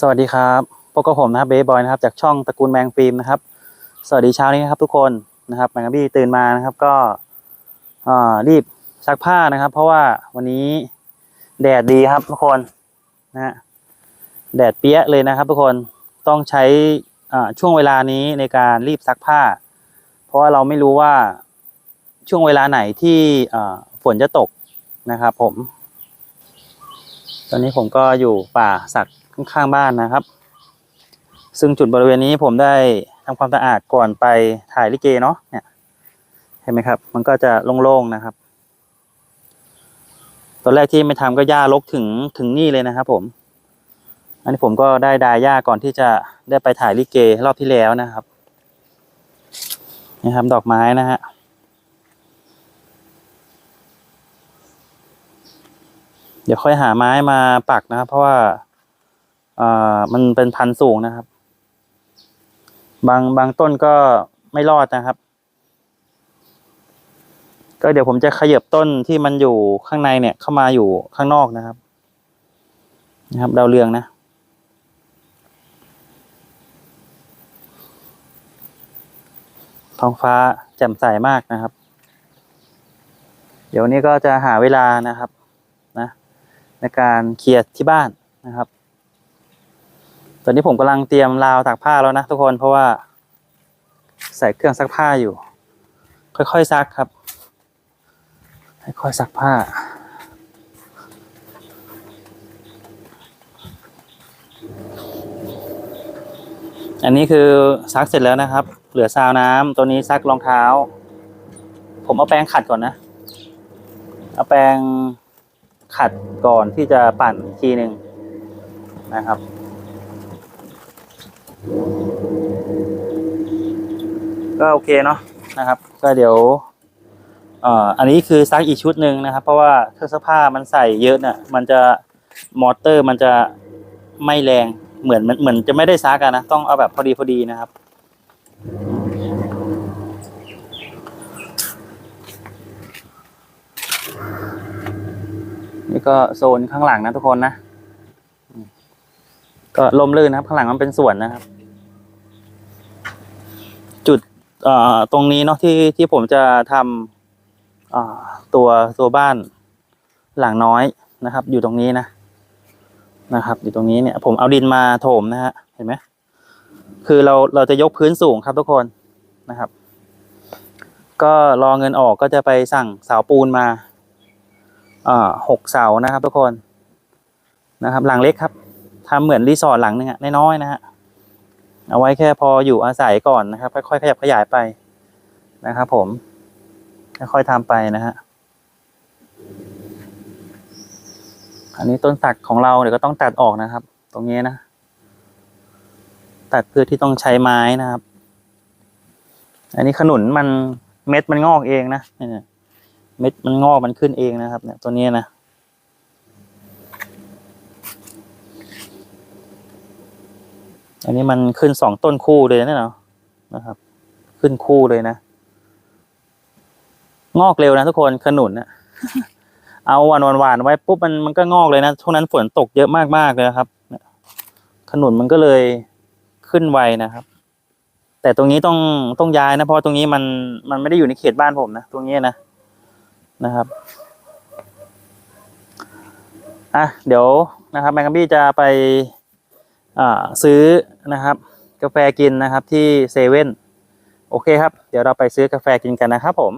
สวัสดีครับพบกับผมนะครับเบย์บอยนะครับจากช่องตระกูลแมงฟิล์มนะครับ สวัสดีเช้านี้นะครับทุกคนนะครับแมงกะบี้ตื่นมานะครับก็รีบซักผ้านะครับ เพราะว่าวันนี้แดดดีครับทุกคนนะฮะแดดเปี้ยเลยนะครับทุกคนต้องใช้ช่วงเวลานี้ในการรีบซักผ้า เพราะว่าเราไม่รู้ว่าช่วงเวลาไหนที่ฝนจะตกนะครับผม ตอนนี้ผมก็อยู่ป่าสัก ข้างๆบ้านนะครับ ซึ่งจุดบริเวณนี้ผมได้ทำความสะอาดก่อนไปถ่ายลิเกเนาะเนี่ยเห็นไหมครับ มันก็จะโล่งๆนะครับ ตอนแรกที่ไม่ทำก็หญ้ารกถึงถึงนี่เลยนะครับ ผม อันนี้ผมก็ได้ดายหญ้าก่อนที่จะได้ไปถ่ายลิเกรอบที่แล้วนะครับนี่ครับดอกไม้นะฮะเดี๋ยวค่อยหาไม้มาปักนะครับ เพราะว่า อ่ามันเป็นพันธุ์สูงนะครับ บางบางต้นก็ไม่รอดนะครับ ก็เดี๋ยวผมจะขยับต้นที่มันอยู่ข้างในเนี่ย เข้ามาอยู่ข้างนอกนะครับ นะครับดาวเรืองนะท้องฟ้าแจ่มใสมากนะครับ เดี๋ยวนี้ก็จะหาเวลานะครับนะในการเคลียร์ที่บ้านนะครับ ตอนนี้ผมกำลังเตรียมราวตากผ้าแล้วนะทุกคนเพราะว่า ใส่เครื่องซักผ้าอยู่ ค่อยๆซักครับค่อยๆซักผ้าอันนี้คือซักเสร็จแล้วนะครับ เหลือซาวน้ำตัวนี้ซักรองเท้า ผมเอาแปรงขัดก่อนนะ เอาแปรงขัดก่อนที่จะปั่นทีหนึ่งนะครับ ก็โอเคเนาะนะครับ ก็เดี๋ยวอันนี้คือซักอีกชุดหนึ่งนะครับ เพราะว่าเครื่องซักผ้ามันใส่เยอะเนี่ยมันจะมอเตอร์มันจะไม่แรงเหมือนเหมือนจะไม่ได้ซักกันนะ ต้องเอาแบบพอดีพอดีนะครับ นี่ก็โซนข้างหลังนะทุกคนนะ ก็ลมลื่นนะครับ ข้างหลังมันเป็นสวนนะครับ จุดเอ่อ ตรงนี้เนาะที่ที่ผมจะทำตัวตัวบ้านหลังน้อยนะครับ อยู่ตรงนี้นะนะครับ อยู่ตรงนี้เนี่ยผมเอาดินมาโถมนะฮะเห็นไหมคือเราเราจะยกพื้นสูงครับทุกคนนะครับ ก็รอเงินออกก็จะไปสั่งเสาปูนมาหกเสานะครับทุกคนนะครับ หลังเล็กครับทำเหมือนรีสอร์ทหลังหนึงอะน้อยๆนะฮะ เอาไว้แค่พออยู่อาศัยก่อนนะครับ ค่อยๆขยับขยายไปนะครับผมค่อยๆทำไปนะฮะอันนี้ต้นสักของเราเดี๋ยวก็ต้องตัดออกนะครับ ตรงนี้นะ ตัดเพื่อที่ต้องใช้ไม้นะครับ อันนี้ขนุนมันเม็ดมันงอกเองนะเนี่ยเม็ดมันงอกมันขึ้นเองนะครับ เนี่ยตัวนี้นะ อันนี้มันขึ้นสองต้นคู่เลยนะเนาะนะครับ ขึ้นคู่เลยนะ งอกเร็วนะทุกคนขนุนนะเอาหวานหวานไว้ปุ๊บมันมันก็งอกเลยนะช่วงนั้นฝนตกเยอะมากๆเลยครับขนุนมันก็เลยขึ้นไวนะครับ แต่ตรงนี้ต้องต้องย้ายนะเพราะตรงนี้มันมันไม่ได้อยู่ในเขตบ้านผมนะตรงนี้นะนะครับอะเดี๋ยวนะครับแมงกะบี้จะไป ซื้อนะครับกาแฟกินนะครับที่เซเว่นโอเคครับ เดี๋ยวเราไปซื้อกาแฟกินกันนะครับผม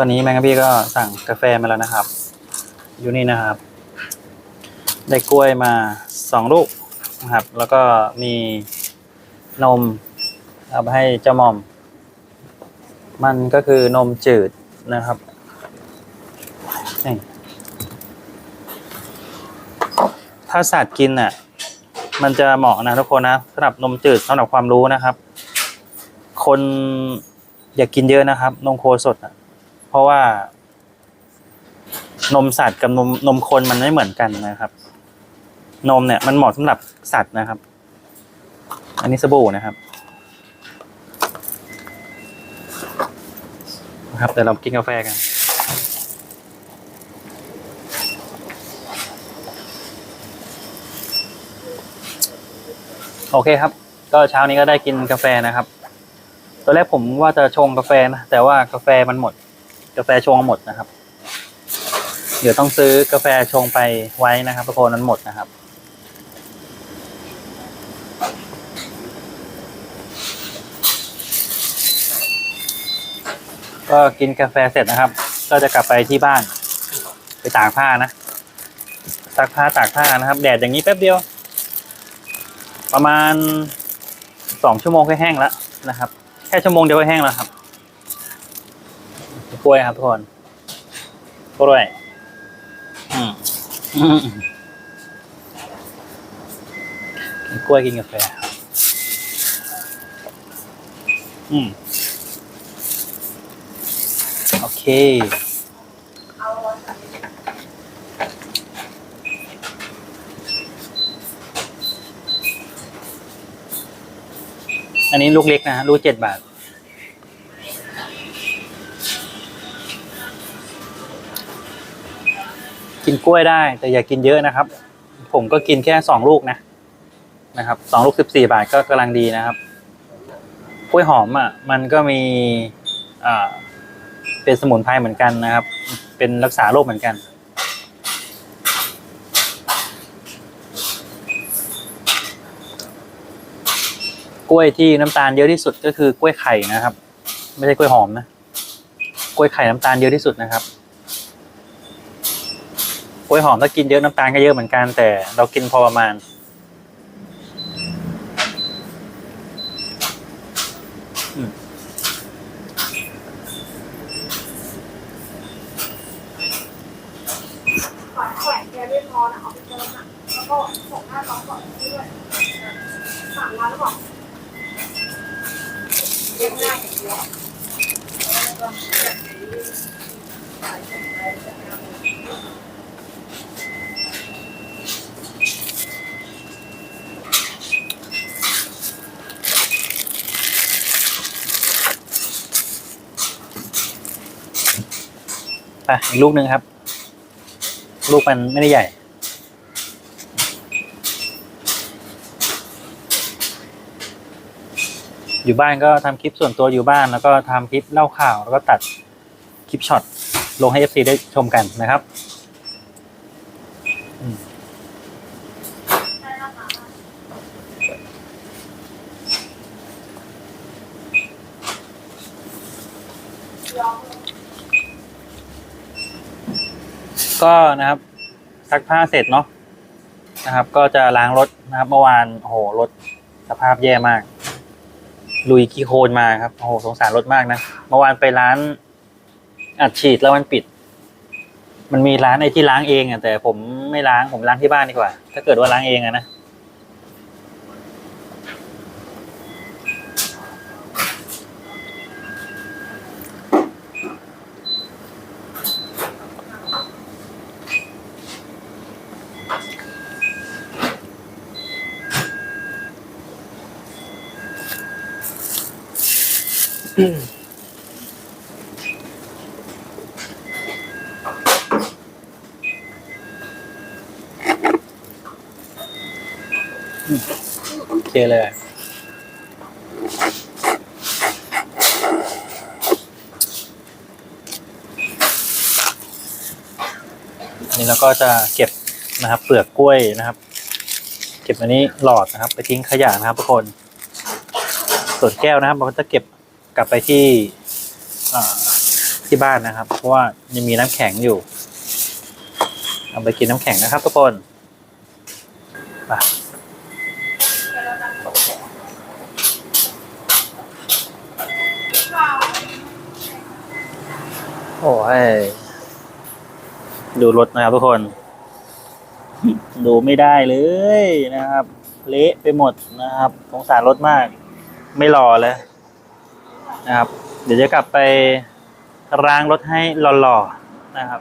ตอนนี้แมงกะพี่ก็สั่งกาแฟมาแล้วนะครับ อยู่นี่นะครับ ได้กล้วยมาสองลูกนะครับ แล้วก็มีนมเอาไปให้เจ้าหมอม มันก็คือนมจืดนะครับนี่ถ้าสัตว์กินอะ มันจะเหมาะนะทุกคนนะสำหรับนมจืดสำหรับความรู้นะครับ คนอย่ากกินเยอะนะครับ นมโคสดอะ เพราะว่า นมสัตว์กับนมนมคนมันไม่เหมือนกันนะครับ นมเนี่ยมันเหมาะสำหรับสัตว์นะครับ อันนี้สบู่นะครับนะครับเดี๋ยวเรากินกาแฟกันโอเคครับ ก็เช้านี้ก็ได้กินกาแฟนะครับ ตอนแรกผมว่าจะชงกาแฟนะ แต่ว่ากาแฟมันหมด กาแฟชงหมดนะครับ เดี๋ยวต้องซื้อกาแฟชงไปไว้นะครับทุกคนนั้นหมดนะครับก็กินกาแฟเสร็จนะครับ ก็จะกลับไปที่บ้าน ไปตากผ้านะซักผ้าตากผ้านะครับ แดดอย่างนี้แป๊บเดียว ประมาณสองชั่วโมงก็แห้งแล้วนะครับ แค่ชั่วโมงเดียวก็แห้งแล้วครับ ล้วยครับทุกคนกล้วยอืมอืมกินกล้วยกินกาแฟอืมโอเคอันนี้ลูกเล็กนะฮะลูกเจ็ดบาท กินกล้วยได้ แต่อย่ากินเยอะนะครับ ผมก็กินแค่สองลูกนะ นะครับสองลูกสิบสี่บาทก็กำลังดีนะครับ กล้วยหอมอะ มันก็มีอ่าเป็นสมุนไพรเหมือนกันนะครับ เป็นรักษาโรคเหมือนกันกล้วยที่น้ำตาลเยอะที่สุดก็คือกล้วยไข่นะครับ ไม่ใช่กล้วยหอมนะ กล้วยไข่น้ำตาลเยอะที่สุดนะครับ กล้วยหอมถ้ากินเยอะน้ำตาลก็เยอะเหมือนกันแต่เรากินพอประมาณ อืม ก่อนแขวนแกไม่พอนะเอาไปเติมอะแล้วก็ส่งหน้าน้องก่อนด้วยสั่งร้านแล้วบอกเรียกง่ายอย่างเดียว ไปอีกลูกหนึ่งครับ ลูกมันไม่ได้ใหญ่ อยู่บ้านก็ทำคลิปส่วนตัวอยู่บ้าน แล้วก็ทำคลิปเล่าข่าว แล้วก็ตัดคลิปช็อตลงให้ FC ได้ชมกันนะครับ ก็นะครับซักผ้าเสร็จเนาะนะครับ ก็จะล้างรถนะครับเมื่อวานโอ้โหรถสภาพแย่มาก ลุยขี้โคลนมาครับโอ้โหสงสารรถมากนะเมื่อวานไปร้านอัดฉีดแล้วมันปิด มันมีร้านไอ้ที่ล้างเองอะแต่ผมไม่ล้างผมล้างที่บ้านดีกว่า ถ้าเกิดว่าล้างเองอะนะ ก็จะเก็บนะครับ เปลือกกล้วยนะครับ เก็บอันนี้หลอดนะครับ ไปทิ้งขยะนะครับทุกคน ส่วนแก้วนะครับเราก็จะเก็บกลับไปที่ที่บ้านนะครับ เพราะว่ายังมีน้ำแข็งอยู่เอาไปกินน้ำแข็งนะครับทุกคนไปโอ้ย ดูรถนะครับทุกคน ดูไม่ได้เลยนะครับ เละไปหมดนะครับสงสารรถมาก ไม่รอเลยนะครับ เดี๋ยวจะกลับไปล้างรถให้หล่อๆนะครับ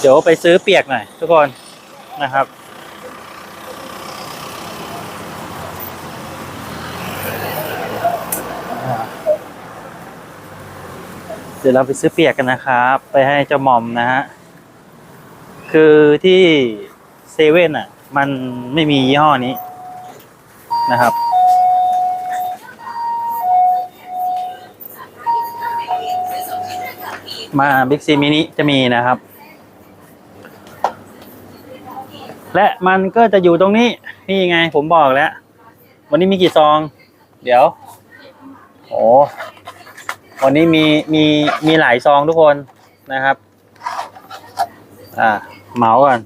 เดี๋ยวไปซื้อเปียกหน่อยทุกคนนะครับ ดี๋ยวเราไปซื้อเปียกกันนะครับ ไปให้เจ้าหมอมนะฮะ คือที่เซเว่นอะ มันไม่มียี่ห้อนี้นะครับ มาบิ๊กซีมินิจะมีนะครับ และมันก็จะอยู่ตรงนี้ นี่ไงผมบอกแล้ว วันนี้มีกี่ซอง เดี๋ยว โอ้ วันนี้มีมีมีหลายซองทุกคนนะครับ อ่าเหมาก่อน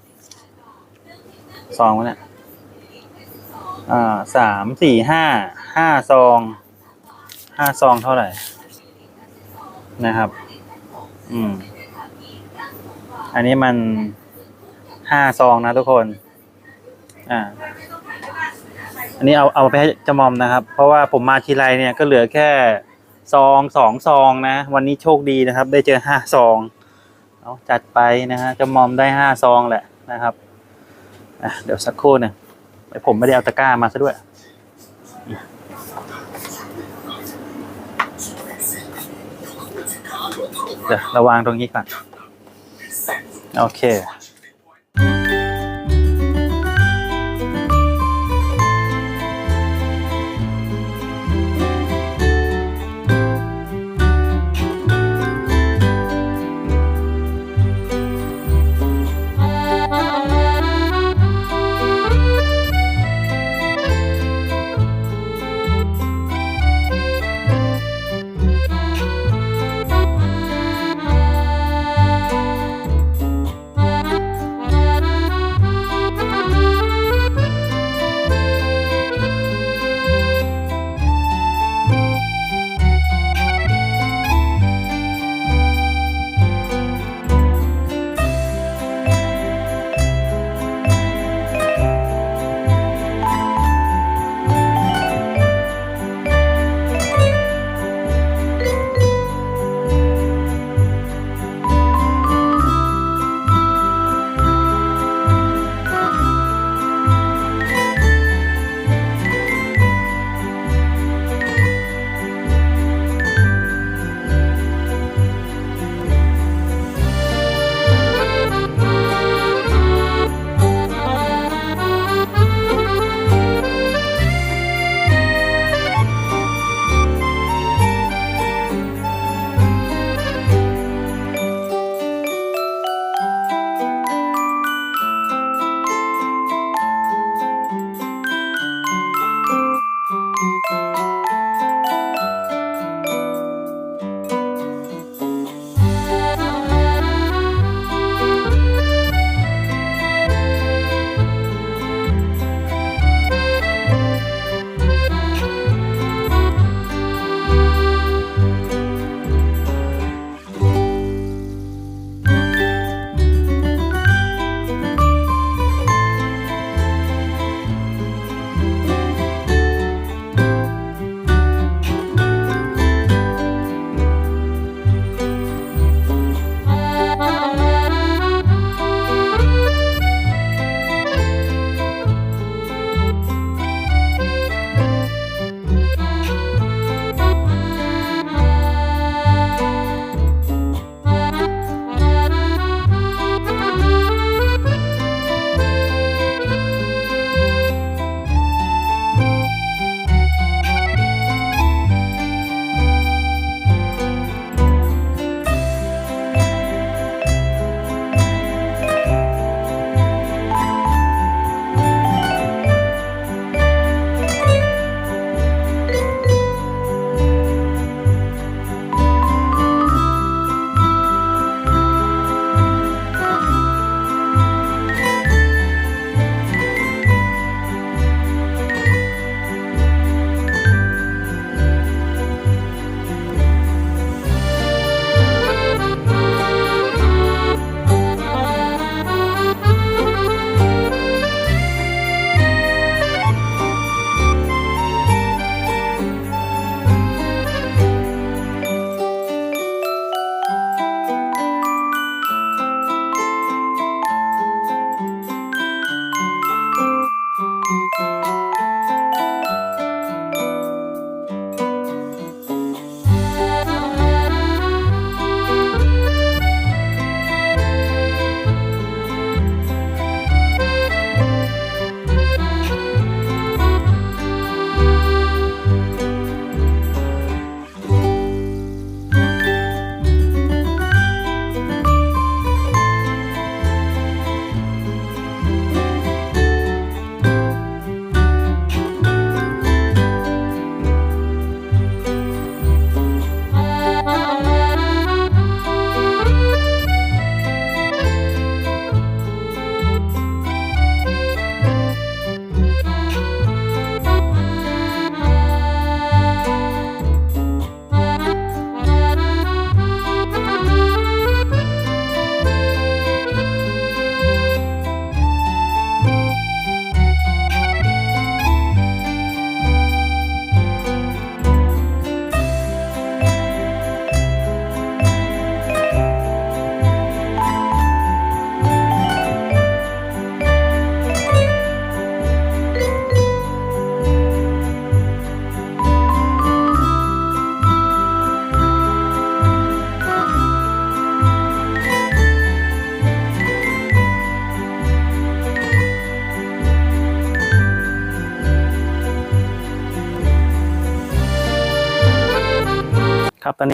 ซองวะเนี่ยอ่าสามสี่ห้าห้าซองห้าซองเท่าไหร่ นะครับ อืม อันนี้มันห้าซองนะทุกคน อ่า อันนี้เอาเอาไปให้จมอมนะครับ เพราะว่าผมมาทีไรเนี่ยก็เหลือแค่ ซองสองซองนะ วันนี้โชคดีนะครับ ได้เจอห้าซองเอาจัดไปนะฮะจามอมได้ห้าซองแหละนะครับอะเดี๋ยวสักครู่นึ่งผมไม่ได้เอาตะกร้ามาซะด้วยเดี๋ยวระวางตรงนี้ก่อน โอเค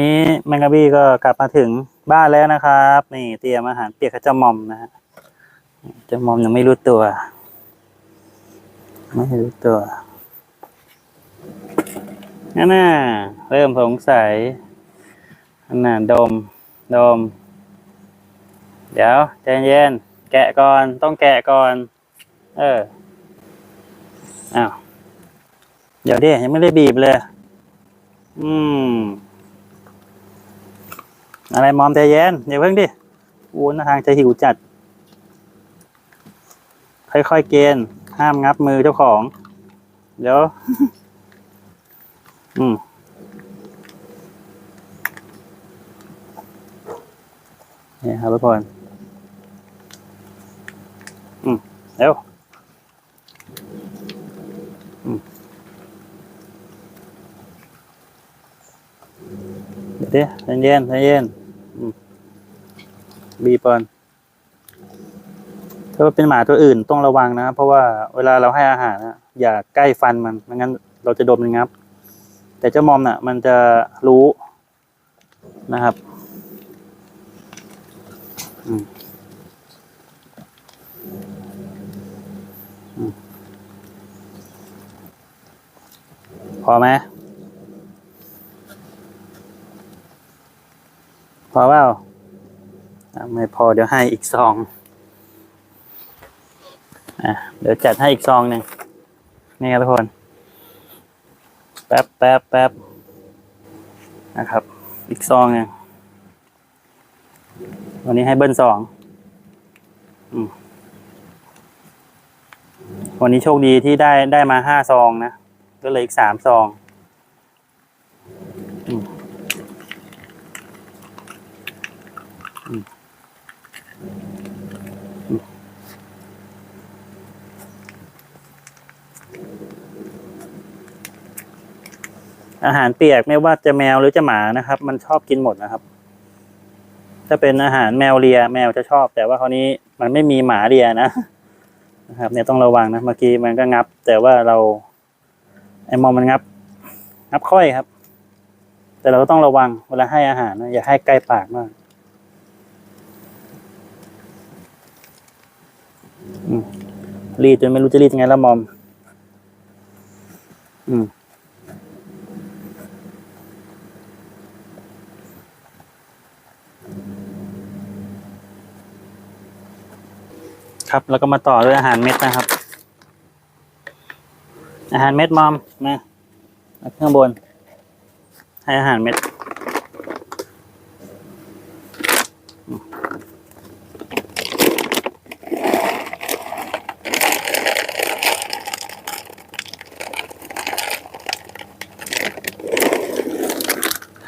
นี้แมงกะบี้ก็กลับมาถึงบ้านแล้วนะครับ นี่เตรียมอาหารเปียกให้เจมอมนะฮะเจมอมยังไม่รู้ตัว ไม่รู้ตัวนั่นน่ะเริ่มสงสัยนั่นน่ะดม ดม เดี๋ยวใจเย็นแกะก่อนต้องแกะก่อน เอออ้าวเดี๋ยวดิยังไม่ได้บีบเลย อืม อะไรมอมใจเย็นอย่าเพิ่งดิอ้นทางจะหิวจัด ค่อยๆเกณฑ์ห้ามงับมือเจ้าของ เดี๋ยว อืมนี่ครับทุกคนอืมเร็ว เดี๋ยวใจเย็นใจเย็นบีบก่อนถ้าเป็นหมาตัวอื่นต้องระวังนะ เพราะว่าเวลาเราให้อาหารนะอย่าใกล้ฟันมันไม่งั้นเราจะดนมันงับ แต่เจ้ามอมน่ะ มันจะรู้นะครับพอไหม อเปล่าไม่พอเดี๋ยวให้อีกซองอะเดี๋ยวจัดให้อีกซองหนึ่งนี่ครับทุกคน แป๊บแป๊บแป๊บนะครับ อีกซองหนึ่งวันนี้ให้เบิ้ลสองวันนี้โชคดีที่ได้ได้มาห้าซองนะ ก็เลยอีกสามซอง อาหารเปียกไม่ว่าจะแมวหรือจะหมานะครับ มันชอบกินหมดนะครับ ถ้าเป็นอาหารแมวเลีย แมวจะชอบ แต่ว่าคราวนี้มันไม่มีหมาเลียนะนะครับ เนี่ยต้องระวังนะเมื่อกี้มันก็งับ แต่ว่าเราไอ้มอมมันงับ งับค่อยครับ แต่เราก็ต้องระวังเวลาให้อาหารนะอย่าให้ใกล้ปากมากอืม รีดจนไม่รู้จะรีดยังไงแล้วมอม อืมครับแล้วก็มาต่อด้วยอาหารเม็ดนะครับ อาหารเม็ดมอมนะเอาข้างบน ให้อาหารเม็ด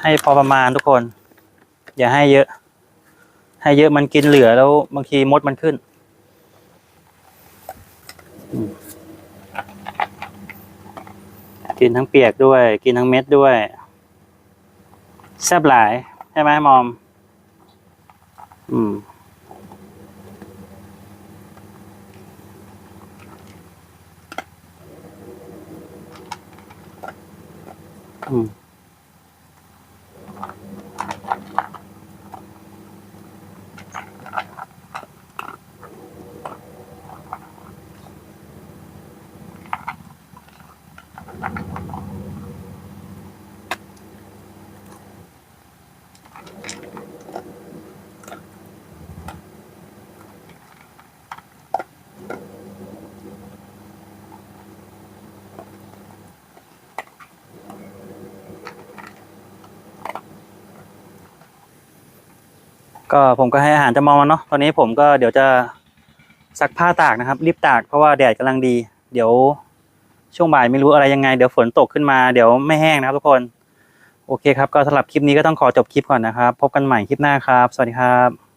ให้พอประมาณทุกคน อย่าให้เยอะ ให้เยอะมันกินเหลือแล้วบางทีมดมันขึ้นกินทั้งเปียกด้วย กินทั้งเม็ดด้วย แซ่บหลายใช่ไหมมอม อืม อืม ก็ผมก็ให้อาหารจะมองมันเนาะตอนนี้ผมก็เดี๋ยวจะซักผ้าตากนะครับ รีบตากเพราะว่าแดดกำลังดี เดี๋ยวช่วงบ่ายไม่รู้อะไรยังไง เดี๋ยวฝนตกขึ้นมาเดี๋ยวไม่แห้งนะครับทุกคน โอเคครับ ก็สำหรับคลิปนี้ก็ต้องขอจบคลิปก่อนนะครับ พบกันใหม่คลิปหน้าครับ สวัสดีครับ